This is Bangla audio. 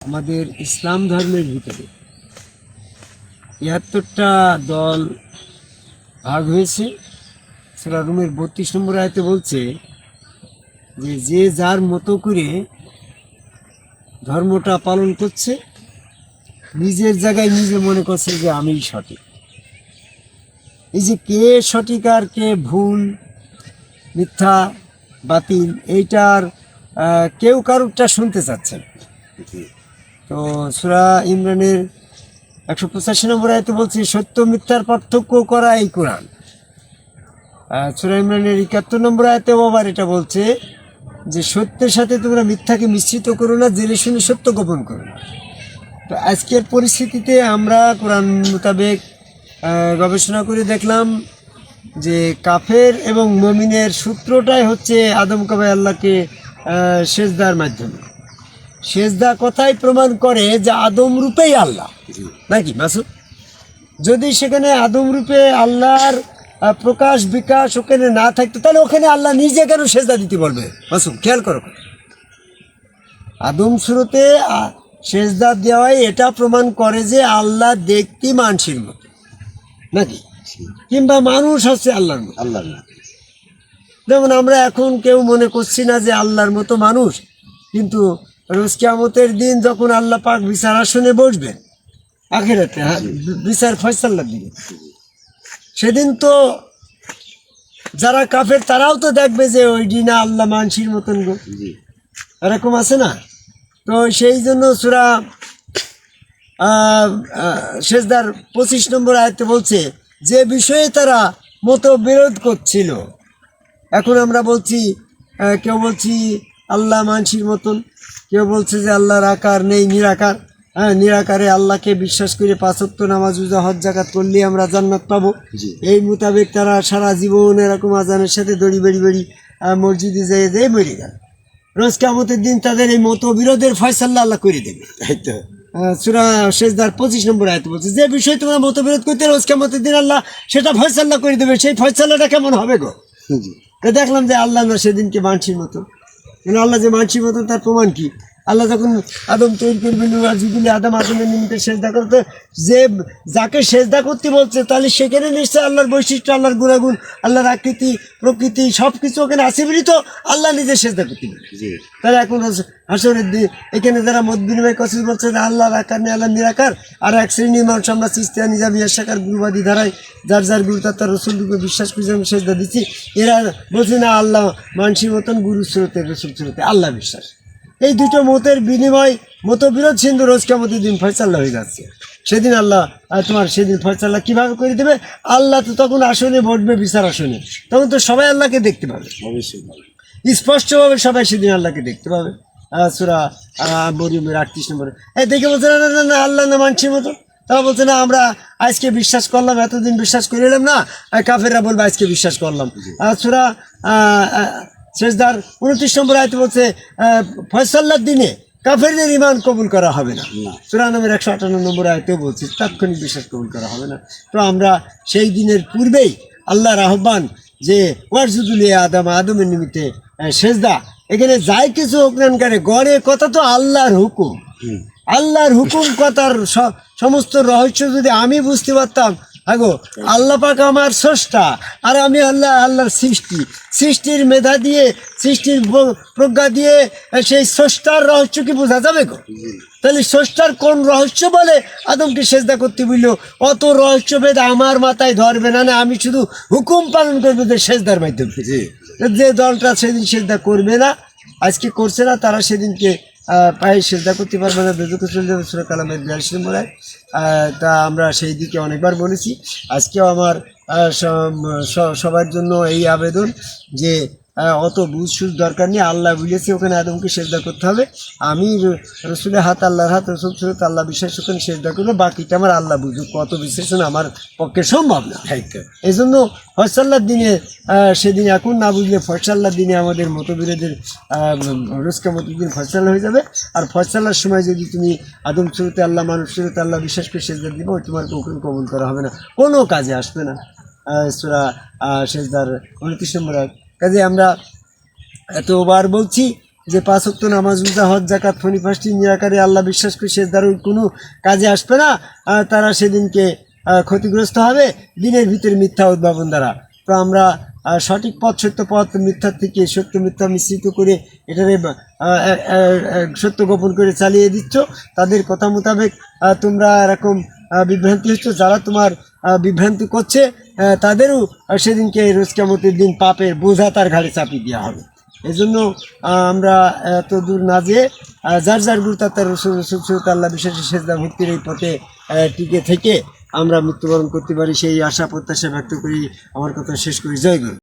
আমাদের ইসলাম ধর্মের ভিতরে তিয়াত্তরটা দল ভাগ হয়েছে। সেটা রুমের বত্রিশ নম্বর আয়তে বলছে যে যে যার মতো করে ধর্মটা পালন করছে, নিজের জায়গায় নিজে মনে করছে যে আমিই সঠিক। এই যে কে সঠিক আর কে ভুল, মিথ্যা, বাতিল, এইটার কেউ কারোরটা শুনতে চাচ্ছে না। তো সুরা ইমরানের একশো পঁচাশি নম্বর আয়তে বলছি, সত্য মিথ্যার পার্থক্য করা এই কোরআন সুরা ইমরানের একাত্তর নম্বর আয়তেও আবার এটা বলছে যে, সত্যের সাথে তোমরা মিথ্যাকে মিশ্রিত করো না, জেনে শুনে সত্য গোপন করো না। তো আজকের পরিস্থিতিতে আমরা কোরআন মোতাবেক গবেষণা করে দেখলাম যে কাফের এবং মমিনের সূত্রটাই হচ্ছে আদম কাবাই আল্লাহকে সেজদার মাধ্যমে। সেজদা কথাই প্রমাণ করে যে আদম রূপেই আল্লাহ। নাকি মাসুদ? যদি সেখানে আদম রূপে আল্লাহর প্রকাশ বিকাশ ওখানে না থাকতো তাহলে ওখানে আল্লাহ নিজে কেন সেজদা দিতে বলবে? মাসুদ খেয়াল করো। আদম শুরুতে সেজদা দেওয়াই এটা প্রমাণ করে যে আল্লাহ দেখতে মানসির মতো নাকি কিংবা মানুষ হচ্ছে আল্লাহর মতো। আল্লাহ না যেমন আমরা এখন কেউ মনে করছি না যে আল্লাহর মতো মানুষ কিন্তু রোজ কিয়ামতের দিন যখন আল্লাহ পাক বিচার আসনে বসবেন আখেরাতে হ্যাঁ বিচার ফয়সাল্লার দিকে। সেদিন তো যারা কাফের তারাও তো দেখবে যে ওই দিন আল্লাহ মানসির মতন গো। এরকম আছে না? তো সেই জন্য সুরা শেষদার পঁচিশ নম্বর আয়তে বলছে যে বিষয়ে তারা মতো বিরোধ করছিল। এখন আমরা বলছি কেউ বলছি আল্লাহ মানসির মতন। কেউ বলছে যে আল্লাহর আকার নেই নিরাকার। হ্যাঁ নিরাকারে আল্লাহকে বিশ্বাস করে পাঁচত্ব নামাজ উজা হজ জাকাত করলে আমরা জান্নাত পাবো। এই মোতাবেক তারা সারা জীবন এরকম আজানের সাথে দড়ি বেড়ি বেড়ি মসজিদে যেয়ে যেয়ে মরে গেল। রোজ কামতের দিন তাদের এই মতবিরোধের ফয়সাল্লা আল্লাহ করে দেবে। এই তো। সূরা শেষদার পঁচিশ নম্বর আয়তে বলছে যে বিষয়ে তোমরা মতবিরোধ করতে রোজ কামতের দিন আল্লাহ সেটা ফয়সাল্লা করে দেবে সেই ফয়সাল্লাটা কেমন হবে গো? দেখলাম যে আল্লাহ না সেদিনকে মানসির মতো আল্লাহ যে মানসির মতন তার প্রমাণ কি? আল্লাহ যখন আদম তৈরি করবেন আদম আদমের নিমিত্তে সেজদা করতে যে যাকে সেজদা করতে বলছে তাহলে সেখানে নিশ্চয় আল্লাহর বৈশিষ্ট্য আল্লাহর গুণাগুণ আল্লাহর আকৃতি প্রকৃতি সব কিছু ওখানে আছে তো আল্লাহ নিজে সেজদা করতে তারা এখন হাস- হাসরের দিন এখানে যারা মত বিনিময় করছে বলছে আল্লাহর আকার নেই আল্লাহ নিরাকার। আর এক শ্রেণির মানুষ আমরা সিস্তিয়া নিজাম ইয়াশাকার গুরুবাদী ধারায় যার যার গুরু তার তার রসুল রূপে বিশ্বাস করে আমি সেজদা দিচ্ছি এরা বলছে না আল্লাহ মানসির মতন গুরু স্রোতে রসুল স্রোতে আল্লাহ বিশ্বাস। এই দুটো মতের বিনিময় মতবিরোধ সিন্ধু রোজ কেমতের দিন ফয়সাল্লা হয়ে যাচ্ছে সেদিন আল্লাহ তোমার সেদিন ফয়সাল্লা কীভাবে করে দেবে? আল্লাহ তো তখন আসনে বসবে বিচার আসনে। তখন তো সবাই আল্লাহকে দেখতে পাবে। স্পষ্টভাবে সবাই সেদিন আল্লাহকে দেখতে পাবে। সুরা মরিয়মের আটত্রিশ নম্বরে। এই দেখে বলছে না না, না আল্লাহ না মানছির মতো। তারা বলছে না আমরা আজকে বিশ্বাস করলাম এতদিন বিশ্বাস করে এলাম না কাফেররা বলবে আজকে বিশ্বাস করলাম। সুরা শেষদার উনত্রিশ নম্বর আয়তে বলছে ফয়সাল্লার দিনে কাফেরদের ইমান কবুল করা হবে না। নামের একশো আটান্ন নম্বর আয়তেও বলছি তাৎক্ষণিক বিশ্বাস কবুল করা হবে না। তো আমরা সেই দিনের পূর্বেই আল্লাহর আহ্বান যে ওয়ারজুদুল আদম আদমের নিমিত্তে সেজদা এখানে যাই কিছু করে গড়ে কথা তো আল্লাহর হুকুম। আল্লাহর হুকুম কথার সমস্ত রহস্য যদি আমি বুঝতে পারতাম আগো আল্লাহ পাক আমার স্রষ্টা আর আমি আল্লাহ আল্লাহর সৃষ্টি। সৃষ্টির মেধা দিয়ে সৃষ্টির প্রজ্ঞা দিয়ে সেই স্রষ্টার রহস্য কি বোঝা যাবে গো? তাহলে স্রষ্টার কোন রহস্য বলে? আদমকে সেজদা করতে বলল অত রহস্যভেদ আমার মাথায় ধরবে না না আমি শুধু হুকুম পালন করব যে সেজদার মাধ্যমে। যে দলটা সেদিন সেজদা করবে না আজকে করছে না তারা সেদিনকে পায়ে সেজদা করতে পারবে না বেদকে চলে যাবে, সুরা কালামের বিয়াল্লিশ নম্বরে। তা আমরা সেই দিকে অনেকবার বলেছি আজকেও আমার সবার জন্য এই আবেদন যে অত বুঝ সুজ দরকার নেই আল্লাহ বুঝেছে ওখানে আদমকে সেজদা করতে হবে। আমি রসুলের হাত আল্লাহর হাত রসুল সুরত আল্লাহ বিশ্বাস ওখানে সেজদা করব বাকিটা আমার আল্লাহ বুঝুক কত বিশ্লেষণ আমার পক্ষে সম্ভব না। এই জন্য ফয়সাল্লার দিনে সেদিন এখন না বুঝলে ফয়সাল্লার দিনে আমাদের মতবিরোধের রোজকা মতদিন ফয়সাল্লা হয়ে যাবে। আর ফয়সাল্লার সময় যদি তুমি আদম শুরুতে আল্লাহ মানুষ শুরুতে আল্লাহ বিশ্বাস করে সেজদার দিবে ওই তোমার কখন কবুল করা হবে না। কোনো কাজে আসবে না। সুরা সেজদার উনত্রিশ নম্বর আয়াত। কাজে আমরা এতবার বলছি যে পাঁচ ওয়াক্ত নামাজ রোজা, হজ জাকাত ফনি, ফাঁসটি নিরাকারে আল্লাহ বিশ্বাস করে সে দ্বারা কোনো কাজে আসবে না। তারা সেদিনকে ক্ষতিগ্রস্ত হবে দিনের ভিতরে মিথ্যা উদ্ভাবন দ্বারা। তো আমরা সঠিক পথ, সত্য পথ, মিথ্যার থেকে সত্য মিথ্যা মিশ্রিত করে এটারে সত্য গোপন করে চালিয়ে দিচ্ছ। তাদের কথা মোতাবেক তোমরা এরকম বিভ্রান্তি হচ্ছ, যারা তোমার বিভ্রান্তি করছে তাদেরও আহ, সেদিনকে রোজকামতির কেমতের দিন পাপের বোঝা তার ঘাড়ে চাপিয়ে দেওয়া হবে। এই জন্য আমরা এত দূর না যেয়ে যার যার গুরু তার রসুল রসুল সৈয়দ আল্লাহ বিশেষে সেজদা ভক্তির এই পথে টিকে থেকে আমরা মৃত্যুবরণ করতে পারি সেই আশা প্রত্যাশা ব্যক্ত করি। আমার কথা শেষ করি। জয় গুরু।